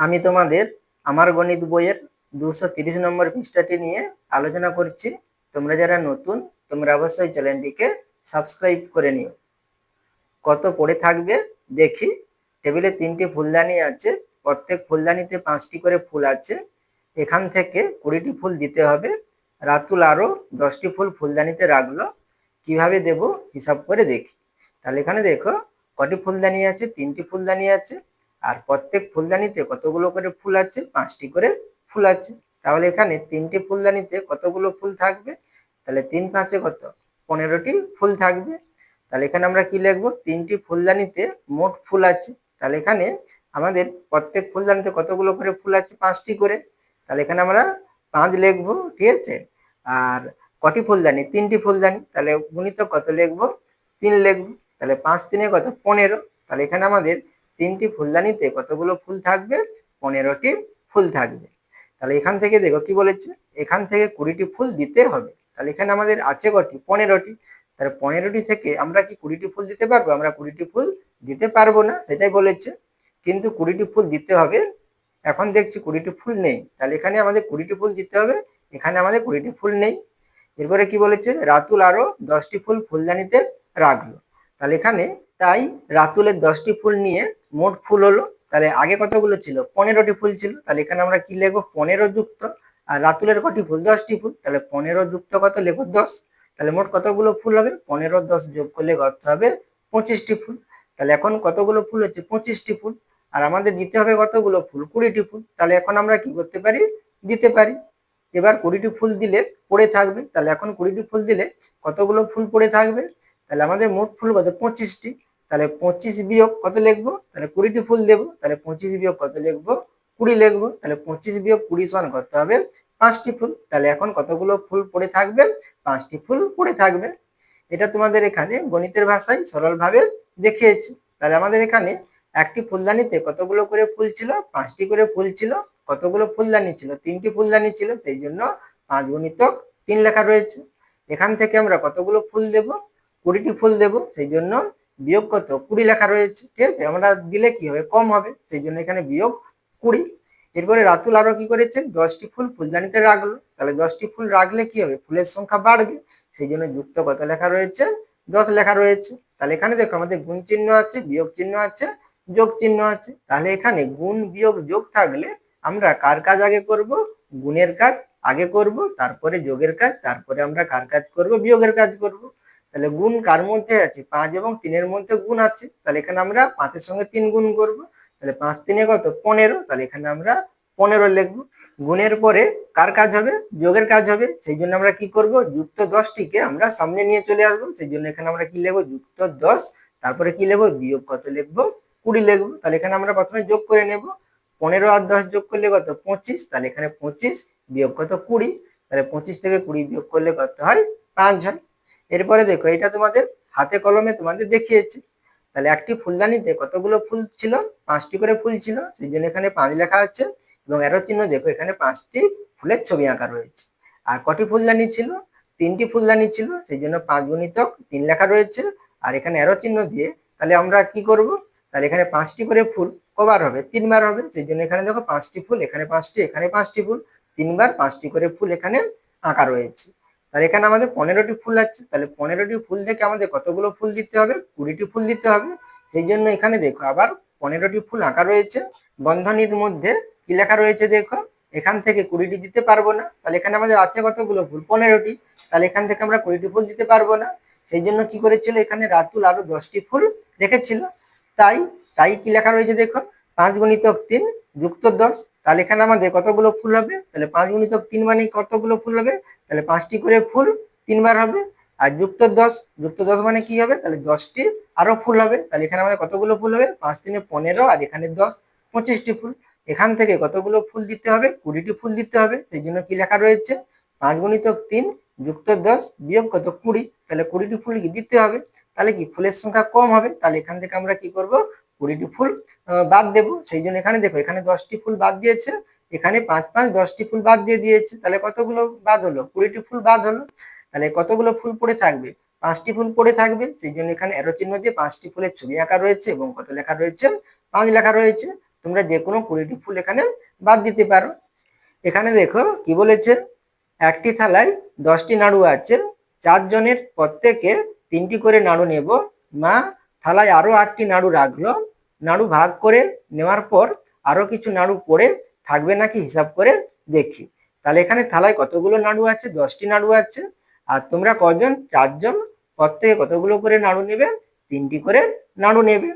আমি তোমাদের আমার গণিত বইয়ের দুশো তিরিশ নম্বর পৃষ্ঠাটি নিয়ে আলোচনা করছি। তোমরা যারা নতুন, তোমরা অবশ্যই চ্যানেলটিকে সাবস্ক্রাইব করে নিও। কত পড়ে থাকবে দেখি। টেবিলে তিনটি ফুলদানি আছে, প্রত্যেক ফুলদানিতে পাঁচটি করে ফুল আছে। এখান থেকে কুড়িটি ফুল দিতে হবে। রাতুল আরও দশটি ফুল ফুলদানিতে রাখল। কীভাবে দেব হিসাব করে দেখি। তাহলে এখানে দেখো, কটি ফুলদানি আছে, তিনটি ফুলদানি আছে। আর প্রত্যেক ফুলদানিতে কতগুলো করে ফুল আছে? পাঁচটি করে ফুল আছে। তাহলে এখানে তিনটি ফুলদানিতে কতগুলো ফুল থাকবে? তাহলে তিন পাঁচে কত? পনেরোটি ফুল থাকবে। তাহলে এখানে আমরা কি লিখব? তিনটি ফুলদানিতে মোট ফুল আছে। তাহলে এখানে আমাদের প্রত্যেক ফুলদানিতে কতগুলো করে ফুল আছে? পাঁচটি করে। তাহলে এখানে আমরা পাঁচ লিখব, ঠিক আছে? আর কটি ফুলদানি? তিনটি ফুলদানি। তাহলে গুণিত কত লিখব? তিন লিখব। তাহলে পাঁচ তিনে কত? পনেরো। তাহলে এখানে আমাদের তিনটি ফুলদানিতে কতগুলো ফুল থাকবে? পনেরোটি ফুল থাকবে। তাহলে এখান থেকে দেখো কি বলেছে? এখান থেকে কুড়িটি ফুল দিতে হবে। তাহলে এখানে আমাদের আছে কটি? পনেরোটি। তাহলে পনেরোটি থেকে আমরা কি কুড়িটি ফুল দিতে পারব? আমরা কুড়িটি ফুল দিতে পারব না, সেটাই বলেছে। কিন্তু কুড়িটি ফুল দিতে হবে। এখন দেখছি কুড়িটি ফুল নেই। তাহলে এখানে আমাদের কুড়িটি ফুল দিতে হবে। এখানে আমাদের কুড়িটি ফুল নেই। এরপরে কি বলেছে? রাতুল আরও দশটি ফুল ফুলদানিতে রাখল। তাহলে এখানে তাই রাতুলের দশটি ফুল নিয়ে মোট ফুল হলো। তাহলে আগে কতগুলো ছিল? পনেরোটি ফুল ছিল। তাহলে এখানে আমরা কি লিখব? পনেরো যুক্ত। আর রাতুলের কটি ফুল? দশটি ফুল। তাহলে পনেরো যুক্ত কত লিখব? দশ। তাহলে মোট কতগুলো ফুল হবে? পনেরো, দশ যোগ করলে কত হবে? পঁচিশটি ফুল। তাহলে এখন কতগুলো ফুল হচ্ছে? পঁচিশটি ফুল। আর আমাদের দিতে হবে কতগুলো ফুল? কুড়িটি ফুল। তাহলে এখন আমরা কি করতে পারি? দিতে পারি। এবার কুড়িটি ফুল দিলে পড়ে থাকবে। তাহলে এখন কুড়িটি ফুল দিলে কতগুলো ফুল পড়ে থাকবে? তাহলে আমাদের মোট ফুল কত? পঁচিশটি। তাহলে পঁচিশ বিয়োগ কত লিখব? তাহলে কুড়িটি ফুল দেবো। তাহলে পঁচিশ বিয়োগ কত লিখব? কুড়ি লিখব। তাহলে পঁচিশ বিয়োগ কুড়ি সমান করতে হবে পাঁচটি ফুল। তাহলে এখন কতগুলো ফুল পড়ে থাকবে? পাঁচটি ফুল পড়ে থাকবে। এটা তোমাদের এখানে গণিতের ভাষায় সরলভাবে দেখিয়েছে। তাহলে আমাদের এখানে একটি ফুলদানিতে কতগুলো করে ফুল ছিল? পাঁচটি করে ফুল ছিল। কতগুলো ফুলদানি ছিল? তিনটি ফুলদানি ছিল। সেই জন্য পাঁচ গণিতক তিন লেখা রয়েছে। এখান থেকে আমরা কতগুলো ফুল দেব? কুড়িটি ফুল দেব, সেই জন্য বিয়োগ কত? কুড়ি লেখা রয়েছে, ঠিক আছে? আমরা দিলে কি হবে? কম হবে, সেই জন্য এখানে বিয়োগ কুড়ি। এরপরে রাতুল আরও কি করেছে? দশটি ফুল ফুলদানিতে রাখল। তাহলে দশটি ফুল রাখলে কি হবে? ফুলের সংখ্যা বাড়বে, সেই জন্য যুক্ত কত লেখা রয়েছে? দশ লেখা রয়েছে। তাহলে এখানে দেখো আমাদের গুণ চিহ্ন আছে, বিয়োগ চিহ্ন আছে, যোগ চিহ্ন আছে। তাহলে এখানে গুণ, বিয়োগ, যোগ থাকলে আমরা কার কাজ আগে করব? গুণের কাজ আগে করব, তারপরে যোগের কাজ, তারপরে আমরা কার কাজ করব? বিয়োগের কাজ করব। তাহলে গুণ কার মধ্যে আছে? পাঁচ এবং তিনের মধ্যে গুণ আছে, তাহলে এখানে আমরা পাঁচের সঙ্গে তিন গুণ করব। তাহলে পাঁচ তিনে কত? পনেরো। তাহলে এখানে আমরা পনেরো লিখব। গুণের পরে কার কাজ হবে? যোগের কাজ হবে। সেই জন্য আমরা কি করব? যুক্ত দশটিকে আমরা সামনে নিয়ে চলে আসব। সেই জন্য এখানে আমরা কি লিখব? যুক্ত দশ। তারপরে কি লিখব? বিয়োগ কত লিখব? কুড়ি লিখব। তাহলে এখানে আমরা প্রথমে যোগ করে নেব। পনেরো আর দশ যোগ করলে কত? পঁচিশ। তাহলে এখানে পঁচিশ বিয়োগ কত? কুড়ি। তাহলে পঁচিশ থেকে কুড়ি বিয়োগ করলে কত হয়? পাঁচ হয়। এরপরে দেখো, এটা তোমাদের হাতে কলমে তোমাদের দেখিয়েছে। তাহলে একটি ফুলদানিতে কতগুলো ফুল ছিল? পাঁচটি করে ফুল ছিল, সেই জন্য এখানে পাঁচ লেখা আছে এবং এরো চিহ্ন দেখো, এখানে পাঁচটি ফুলের ছবি আঁকা রয়েছে। আর কটি ফুলদানি ছিল? তিনটি ফুলদানি ছিল, সেই জন্য পাঁচ গুণিতক তিন লেখা রয়েছে। আর এখানে এরো চিহ্ন দিয়ে তাহলে আমরা কি করব? তাহলে এখানে পাঁচটি করে ফুল কবার হবে, তিনবার হবে। সেই জন্য এখানে দেখো, পাঁচটি ফুল, এখানে পাঁচটি এখানে পাঁচটি ফুল, তিনবার পাঁচটি করে ফুল এখানে আঁকা রয়েছে। তাহলে এখানে আমাদের পনেরোটি ফুল আছে। তাহলে পনেরোটি ফুল থেকে আমাদের কতগুলো ফুল দিতে হবে? কুড়িটি ফুল দিতে হবে। সেই জন্য এখানে দেখো, আবার পনেরোটি ফুল আঁকা রয়েছে। বন্ধনীর মধ্যে কি লেখা রয়েছে দেখো? এখান থেকে কুড়িটি দিতে পারব না। তাহলে এখানে আমাদের আছে কতগুলো ফুল? পনেরোটি। তাহলে এখান থেকে আমরা কুড়িটি ফুল দিতে পারব না। সেই জন্য কি করেছিল? এখানে রাতুল আরও দশটি ফুল রেখেছিল। তাই তাই কি লেখা রয়েছে দেখো? পাঁচ গণিতক তিন যুক্ত দশ। তাহলে এখানে আমাদের কতগুলো ফুল হবে? তাহলে পাঁচ গুণিতক তিন মানে কতগুলো ফুল হবে? তাহলে পাঁচটি করে ফুল তিনবার হবে। আর যুক্ত দশ যুক্ত দশ মানে কি হবে? তাহলে দশটি আরও ফুল হবে। তাহলে এখানে আমাদের কতগুলো ফুল হবে? পাঁচ তিনে পনেরো, আর এখানে দশ, পঁচিশটি ফুল। এখান থেকে কতগুলো ফুল দিতে হবে? কুড়িটি ফুল দিতে হবে। সেই জন্য কি লেখা রয়েছে? পাঁচ গুণিতক তিন, যুক্ত দশ, বিয়োগ কত? কুড়ি। তাহলে কুড়িটি ফুল দিতে হবে। তাহলে কি ফুলের সংখ্যা কম হবে? তাহলে এখান থেকে আমরা কি করব? কুড়িটি ফুল বাদ দেব। সেই জন্য এখানে দেখো, এখানে দশটি ফুল বাদ দিয়েছে, এখানে পাঁচ পাঁচ, দশটি ফুল বাদ দিয়ে দিয়েছে। তাহলে কতগুলো বাদ হলো? কুড়িটি ফুল বাদ হলো। তাহলে কতগুলো ফুল পড়ে থাকবে? পাঁচটি ফুল পড়ে থাকবে, সেই জন্য এখানে এরো চিহ্ন দিয়ে পাঁচটি ফুলের ছবি আঁকা রয়েছে এবং কত লেখা রয়েছে? পাঁচ লেখা রয়েছে। তোমরা যে কোনো কুড়িটি ফুল এখানে বাদ দিতে পারো। এখানে দেখো, কি বলেছে? একটি থালায় দশটি নাড়ু আছে, চারজনের প্রত্যেকে তিনটি করে নাড়ু নেব। মা, থালায় আরও আটটি নাড়ু রাখল। নাড়ু ভাগ করে নেওয়ার পর আরও কিছু নাড়ু পড়ে থাকবে নাকি হিসাব করে দেখি। তাহলে এখানে থালায় কতগুলো নাড়ু আছে? দশটি নাড়ু আছে। আর তোমরা কজন? চারজন? প্রত্যেকে কতগুলো করে নাড়ু নেবে? তিনটি করে নাড়ু নেবে।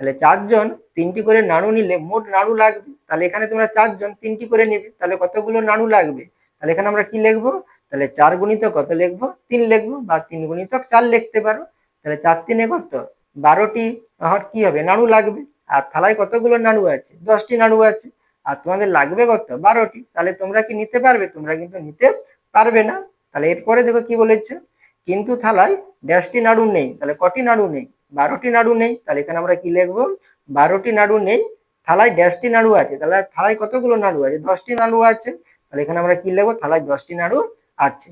তাহলে চারজন তিনটি করে নাড়ু নিলে মোট নাড়ু লাগবে। তাহলে এখানে তোমরা চারজন তিনটি করে নেবে। তাহলে কতগুলো নাড়ু লাগবে? তাহলে এখানে আমরা কি লিখব? তাহলে চার গুণিতক কত লিখব? তিন লিখব বা তিন গুণিতক চার লিখতে পারো। তাহলে চার তিনে কত? বারোটি হর কি হবে? নাড়ু লাগবে। আর থালায় কতগুলো নাড়ু আছে? দশটি নাড়ু আছে। আর তোমাদের লাগবে কত? বারোটি। তাহলে তোমরা কি নিতে পারবে? তোমরা কিন্তু নিতে পারবে না। তাহলে এরপরে দেখো কি বলেছে? কিন্তু থালায় ড্যাশটি নাড়ু নেই। তাহলে কটি নাড়ু নেই? বারোটি নাড়ু নেই। তাহলে এখানে আমরা কি লিখব? বারোটি নাড়ু নেই। থালায় ড্যাশটি নাড়ু আছে। তাহলে থালায় কতগুলো নাড়ু আছে? দশটি নাড়ু আছে। তাহলে এখানে আমরা কি লিখব? থালায় দশটি নাড়ু আছে।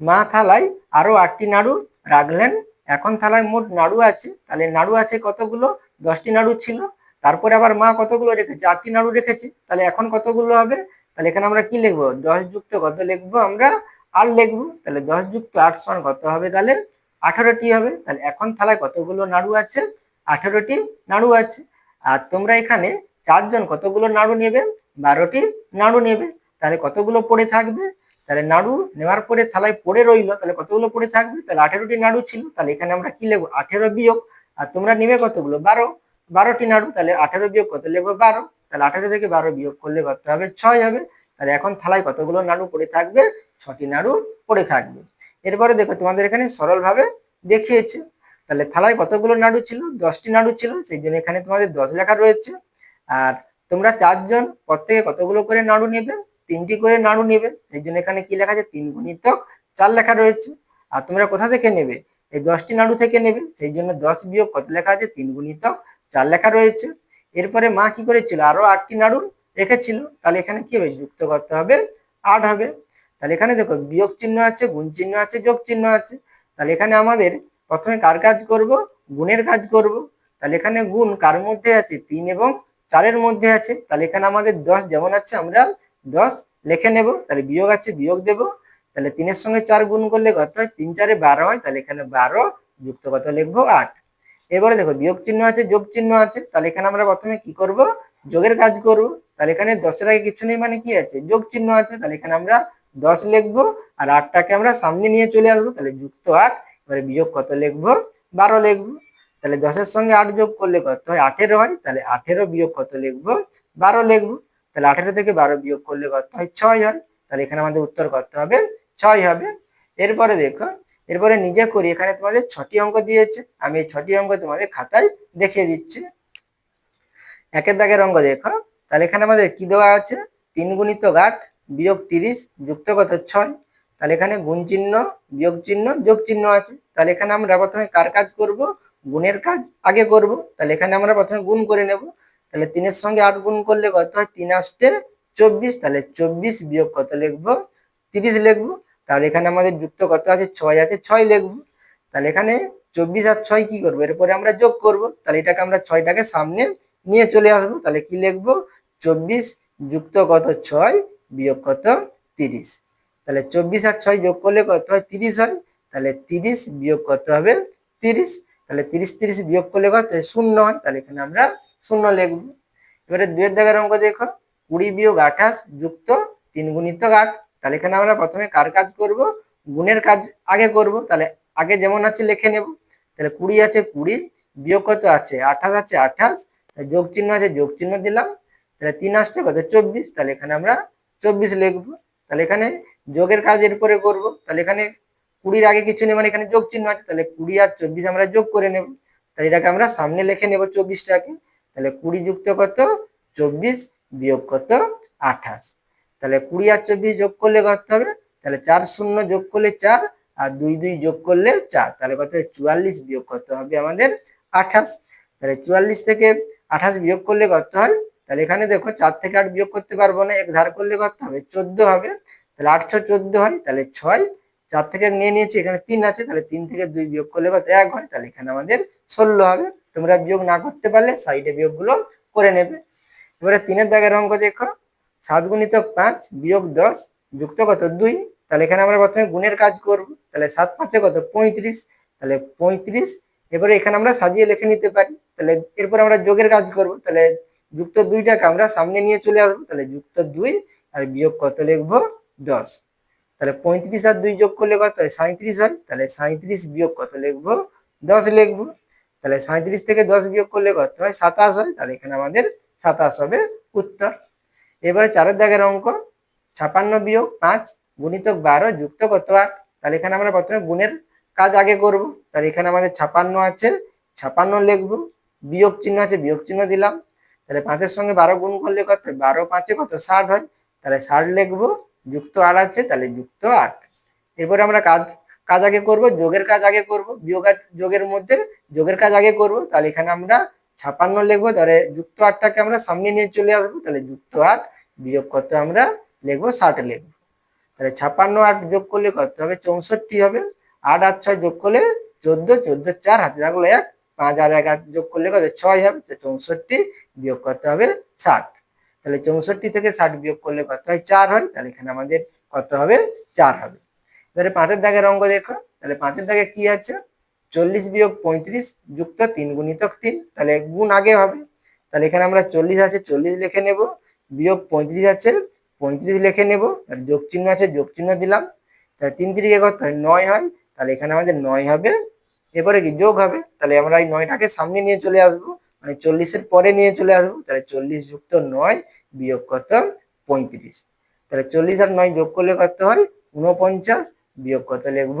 মা থালায় আরও আটটি নাড়ু রাখলেন। এখন থালায় মোট নাড়ু আছে। তাহলে নাড়ু আছে কতগুলো? দশটি নাড়ু ছিল। তারপরে আবার মা কতগুলো রেখেছে? আটটি নাড়ু রেখেছে। তাহলে এখন কতগুলো হবে? তাহলে এখানে আমরা কি লিখব? দশ যুক্ত কত লিখব আমরা? আর লিখব। তাহলে দশ যুক্ত আট সমান কত হবে? তাহলে আঠারোটি হবে। তাহলে এখন থালায় কতগুলো নাড়ু আছে? আঠারোটি নাড়ু আছে। আর তোমরা এখানে চারজন কতগুলো নাড়ু নেবে? বারোটি নাড়ু নেবে। তাহলে কতগুলো পড়ে থাকবে? তাহলে নাড়ু নেওয়ার পরে থালায় পড়ে রইল, তাহলে কতগুলো পড়ে থাকবে? তাহলে আঠেরোটি নাড়ু ছিল, তাহলে এখানে আমরা কি লিখব আঠেরো বিয়োগ, আর তোমরা নেবে কতগুলো? বারো। বারোটি নাড়ু, তাহলে আঠেরো বিয়োগ কত লিখব বারো। তাহলে আঠেরো থেকে বারো বিয়োগ করলে কত হবে? ছয় হবে। তাহলে এখন থালায় কতগুলো নাড়ু পড়ে থাকবে? ছটি নাড়ু পড়ে থাকবে। এরপরে দেখো, তোমাদের এখানে সরলভাবে দেখিয়েছে। তাহলে থালায় কতগুলো নাড়ু ছিল? দশটি নাড়ু ছিল, সেই জন্য এখানে তোমাদের দশ লেখা রয়েছে। আর তোমরা চারজন প্রত্যেকে কতগুলো করে নাড়ু নেবে? তিনটি করে নাড়ু নেবে সেই জন্য এখানে কি লেখা আছে? তিন গুণিতক চার লেখা রয়েছে। আর তোমরা কোথা থেকে নেবে? এই দশটি নাড়ু থেকে নেবে, সেই জন্য দশ বিয়োগ কত লেখা আছে? তিন গুণিতক চার লেখা রয়েছে। এরপরে মা কি করেছিল? আরও আটটি নাড়ু রেখেছিল। তাহলে এখানে কি হবে? যুক্ত করতে হবে, আট হবে। তাহলে এখানে দেখো, বিয়োগ চিহ্ন আছে, গুণ চিহ্ন আছে, যোগ চিহ্ন আছে। তাহলে এখানে আমাদের প্রথমে কার কাজ করব? গুণের কাজ করব। তাহলে এখানে গুণ কার মধ্যে আছে? তিন এবং চারের মধ্যে আছে। তাহলে এখানে আমাদের দশ যেমন আছে, আমরা দশ, লিখে নেব, তাহলে বিয়োগ আছে, বিয়োগ দেব, তাহলে তিনের সঙ্গে চার গুণ করলে কত হয়? তিন চারে বারো হয়, তাহলে এখানে বারো যুক্ত কত লিখব? আট। এবারে দেখো, বিয়োগ চিহ্ন আছে, যোগ চিহ্ন আছে, তাহলে এখানে আমরা প্রথমে কি করব? যোগের কাজ করব। তাহলে এখানে দশের আগে কিছু নেই মানে কি আছে? যোগ চিহ্ন আছে, তাহলে এখানে আমরা দশ লিখব, আর আটটাকে আমরা সামনে নিয়ে চলে আসব, তাহলে যুক্ত আট, এবারে বিয়োগ কত লিখব? বারো লিখব। তাহলে দশের সঙ্গে আট যোগ করলে কত হয়? আঠেরো হয়, তাহলে আঠেরো বিয়োগ কত লিখব? বারো লিখব। তাহলে আঠেরো থেকে বারো বিয়োগ করলে কত হয়? ছয় হয়। তাহলে এখানে আমাদের উত্তর করতে হবে, ছয় হবে। এরপরে দেখো, এরপরে নিজে করি, এখানে তোমাদের ছটি অঙ্ক দিয়েছে। আমি এই ছটি অঙ্ক তোমাদের খাতায় দেখিয়ে দিচ্ছি। একের দাগের অঙ্ক দেখো। তাহলে এখানে আমাদের কি দেওয়া আছে? তিন গুণিত আট বিয়োগ তিরিশ যুক্ত কত? ছয়। তাহলে এখানে গুণ চিহ্ন, বিয়োগ চিহ্ন, যোগ চিহ্ন আছে। তাহলে এখানে আমরা প্রথমে কার কাজ করব? গুণের কাজ আগে করব। তাহলে এখানে আমরা প্রথমে গুণ করে নেব। তাহলে তিনের সঙ্গে আট গুণ করলে কত হয়? তিন আসতে চব্বিশ, তাহলে চব্বিশ বিয়োগ কত লিখব? তিরিশ লিখব। তাহলে এখানে আমাদের যুক্ত কত আছে? ছয় আছে, ছয় লিখব। তাহলে এখানে চব্বিশ আর ছয় কি করব? এরপরে আমরা যোগ করব। তাহলে এটাকে আমরা ছয়টাকে সামনে নিয়ে চলে আসব। তাহলে কি লিখব? চব্বিশ যুক্ত কত? ছয় বিয়োগ কত? তিরিশ। তাহলে চব্বিশ আর ছয় যোগ করলে কত হয়? তিরিশ হয়। তাহলে তিরিশ বিয়োগ কত হবে? তিরিশ। তাহলে তিরিশ তিরিশ বিয়োগ করলে কত? শূন্য হয়। তাহলে এখানে আমরা শূন্য লিখব। এবারে দুয়ের দাগের অঙ্ক দেখো। কুড়ি বিয়োগ আঠাশ যুক্ত তিন গুণিত আট। তাহলে এখানে আমরা প্রথমে কার কাজ করব? গুণের কাজ আগে করব। তাহলে আগে যেমন আছে লিখে নেব। তাহলে কুড়ি আছে কুড়ি, বিয়োগ কত আছে? আঠাশ আছে আঠাশ। যোগ চিহ্ন আছে, যোগ চিহ্ন দিলাম। তাহলে তিন আসছে কত? চব্বিশ। তাহলে এখানে আমরা চব্বিশ লিখব। তাহলে এখানে যোগের কাজ এরপরে করব। তাহলে এখানে কুড়ির আগে কিছু নেই মানে এখানে যোগ চিহ্ন আছে। তাহলে কুড়ি আর চব্বিশ আমরা যোগ করে নেব। তাহলে এটাকে আমরা সামনে লিখে নেব চব্বিশটাকে। তাহলে কুড়ি যুক্ত কত? চব্বিশ বিয়োগ কত? আঠাশ। তাহলে কুড়ি আর চব্বিশ যোগ করলে কত হবে? তাহলে চার শূন্য যোগ করলে চার আর দুই দুই যোগ করলে চার। তাহলে কত চুয়াল্লিশ বিয়োগ কত হবে আমাদের? আঠাশ। তাহলে চুয়াল্লিশ থেকে আঠাশ বিয়োগ করলে কত হয়? তাহলে এখানে দেখো চার থেকে আট বিয়োগ করতে পারব না এক ধার করলে কত হবে? চোদ্দ হবে। তাহলে আটশো চোদ্দ হয়, তাহলে ছয়। চার থেকে নিয়ে নিয়েছি, এখানে তিন আছে, তাহলে তিন থেকে দুই বিয়োগ করলে কত? এক হয়, তাহলে এখানে আমাদের ষোলো হবে। তোমরা বিয়োগ না করতে পারলে সাইডে বিয়োগগুলো করে নেবে। এবারে তিনের দাগের অঙ্ক দেখো। সাত গুণিত পাঁচ বিয়োগ দশ যুক্ত কত দুই? তাহলে এখানে আমরা প্রথমে গুণের কাজ করব। তাহলে সাত পাঁচে কত? পঁয়ত্রিশ। তাহলে পঁয়ত্রিশ। এবারে এখানে আমরা সাজিয়ে লিখে নিতে পারি। তাহলে এরপর আমরা যোগের কাজ করব। তাহলে যুক্ত দুইটাকে আমরা সামনে নিয়ে চলে আসব। তাহলে যুক্ত দুই আর বিয়োগ কত লিখব? দশ। তাহলে পঁয়ত্রিশ আর দুই যোগ করলে কত? হয় সাঁত্রিশ হয়। তাহলে সাঁত্রিশ বিয়োগ কত লিখব? দশ লিখব। তাহলে সাঁত্রিশ থেকে দশ বিয়োগ করলে কত হয়? সাতাশ হয়। তাহলে এখানে আমাদের সাতাশ হবে উত্তর। এবারে চারের দাগের অঙ্ক, ছাপান্ন বিয়োগ পাঁচ গুণিতক বারো যুক্ত কত আট? তাহলে এখানে আমরা প্রথমে গুণের কাজ আগে করব। তাহলে এখানে আমাদের ছাপান্ন আছে, ছাপান্ন লিখব। বিয়োগ চিহ্ন আছে, বিয়োগ চিহ্ন দিলাম। তাহলে পাঁচের সঙ্গে বারো গুণ করলে কত? বারো পাঁচে কত? ষাট হয়। তাহলে ষাট লিখব। যুক্ত আট আছে, তাহলে যুক্ত আট। এরপরে আমরা কাজ কাজ আগে করব, যোগের কাজ আগে করব, বিয়োগ যোগের মধ্যে যোগের কাজ আগে করব, তাহলে এখানে আমরা ছাপান্ন লিখব, তাহলে যুক্ত আটটাকে আমরা সামনে নিয়ে চলে আসব, তাহলে যুক্ত আট বিয়োগ কত আমরা লিখব ষাট লিখব। তাহলে ছাপান্ন আট যোগ করলে কত হবে? চৌষট্টি হবে। আট আর ছয় যোগ করলে চোদ্দ চোদ্দ চার, হাতে থাকল এক, পাঁচ আর এক যোগ করলে কত? ছয় হবে, তো চৌষট্টি বিয়োগ করতে হবে? ষাট। তাহলে চৌষট্টি থেকে ষাট বিয়োগ করলে কত হয়? চার হয়, তাহলে এখানে আমাদের কত হবে? চার হবে। এবারে পাঁচের দাগের অঙ্ক দেখো, তাহলে পাঁচের দাগে কি আছে? চল্লিশ বিয়োগ পঁয়ত্রিশ যুক্ত তিন গুণিতক তিন, তাহলে এক গুণ আগে হবে। তাহলে এখানে আমরা চল্লিশ আছে, চল্লিশ লিখে নেব। বিয়োগ পঁয়ত্রিশ আছে, পঁয়ত্রিশ লিখে নেব। আর যোগ চিহ্ন আছে, যোগ চিহ্ন দিলাম। তাহলে তিন তিরিকে কত হয়? নয় হয়। তাহলে এখানে আমাদের নয় হবে। এরপরে কি? যোগ হবে। তাহলে আমরা এই নয়টাকে সামনে নিয়ে চলে আসব। মানে চল্লিশের পরে নিয়ে চলে আসব। তাহলে চল্লিশ যুক্ত নয় বিয়োগ কত? পঁয়ত্রিশ। তাহলে চল্লিশ আর নয় যোগ করলে কত হয়? উনপঞ্চাশ বিয়োগ কত লিখব?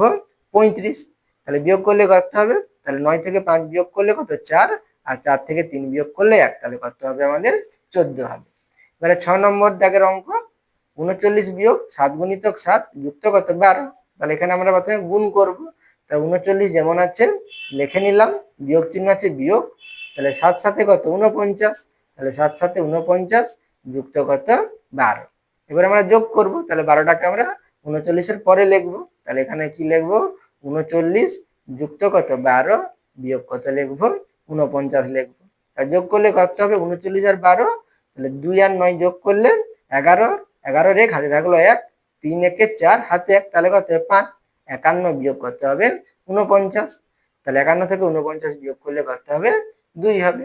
পঁয়ত্রিশ। তাহলে বিয়োগ করলে কত হবে? তাহলে নয় থেকে পাঁচ বিয়োগ করলে কত? চার। আর চার থেকে তিন বিয়োগ করলে এক। তাহলে কত হবে আমাদের? চোদ্দ হবে। এবারে ছ নম্বর দাগের অঙ্ক। উনচল্লিশ বিয়োগ সাত গুণিতক সাত যুক্ত কত? বারো। তাহলে এখানে আমরা প্রথমে গুণ করব। তা উনচল্লিশ যেমন আছে, লিখে নিলাম। বিয়োগ চিহ্ন আছে বিয়োগ। তাহলে সাত সাথে কত? উনপঞ্চাশ। তাহলে সাত সাথে উনপঞ্চাশ যুক্ত কত? বারো। এবার আমরা যোগ করব। তাহলে বারোটাকে আমরা উনচল্লিশের পরে লিখব। তাহলে এখানে কি লিখব? উনচল্লিশ যুক্ত কত? বারো বিয়োগ কত লিখব? উনপঞ্চাশ লিখব। তা যোগ করলে কত হবে? উনচল্লিশ আর বারো। তাহলে দুই আর নয় যোগ করলে এগারো। এগারো রেখ হাতে থাকল এক। তিন একে চার, হাতে এক, তাহলে কত? পাঁচ। একান্ন বিয়োগ করতে হবে। উনপঞ্চাশ। তাহলে একান্ন থেকে উনপঞ্চাশ বিয়োগ করলে কত হবে? দুই হবে।